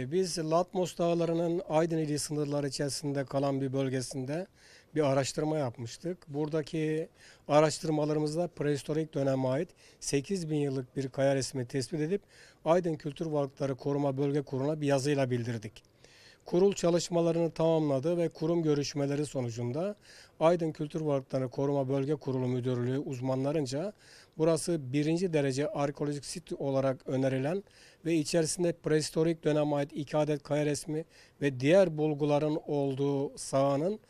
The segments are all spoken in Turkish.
E, Biz Latmos Dağları'nın Aydın ili sınırları içerisinde kalan bir bölgesinde bir araştırma yapmıştık. Buradaki araştırmalarımızda prehistorik döneme ait 8000 yıllık bir kaya resmi tespit edip Aydın Kültür Varlıkları Koruma Bölge Kurulu'na bir yazıyla bildirdik. Kurul çalışmalarını tamamladı ve kurum görüşmeleri sonucunda Aydın Kültür Varlıkları Koruma Bölge Kurulu Müdürlüğü uzmanlarınca burası birinci derece arkeolojik sit olarak önerilen ve içerisinde prehistorik döneme ait iki adet kaya resmi ve diğer bulguların olduğu sahanın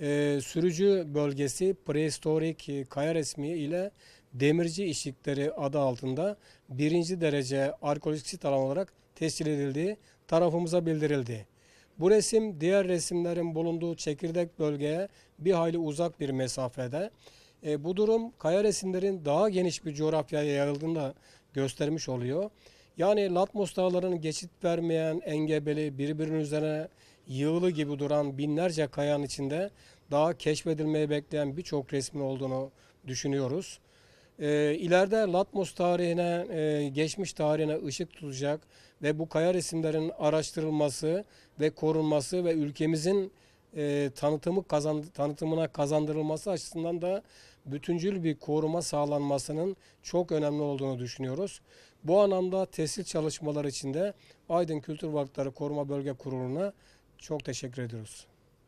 e, sürücü bölgesi prehistorik e, kaya resmi ile demirci işlikleri adı altında birinci derece arkeolojik sit alan olarak tescil edildiği tarafımıza bildirildi. Bu resim diğer resimlerin bulunduğu çekirdek bölgeye bir hayli uzak bir mesafede. E, bu durum kaya resimlerin daha geniş bir coğrafyaya yayıldığını da göstermiş oluyor. Yani Latmos dağlarının geçit vermeyen, engebeli, birbirinin üzerine yığılı gibi duran binlerce kayanın içinde daha keşfedilmeyi bekleyen birçok resmin olduğunu düşünüyoruz. E, ileride Latmos tarihine, e, geçmiş tarihine ışık tutacak ve bu kaya resimlerin araştırılması ve korunması ve ülkemizin e, tanıtımı kazan, tanıtımına kazandırılması açısından da bütüncül bir koruma sağlanmasının çok önemli olduğunu düşünüyoruz. Bu anlamda tescil çalışmaları içinde Aydın Kültür Varlıkları Koruma Bölge Kurulu'na çok teşekkür ediyoruz.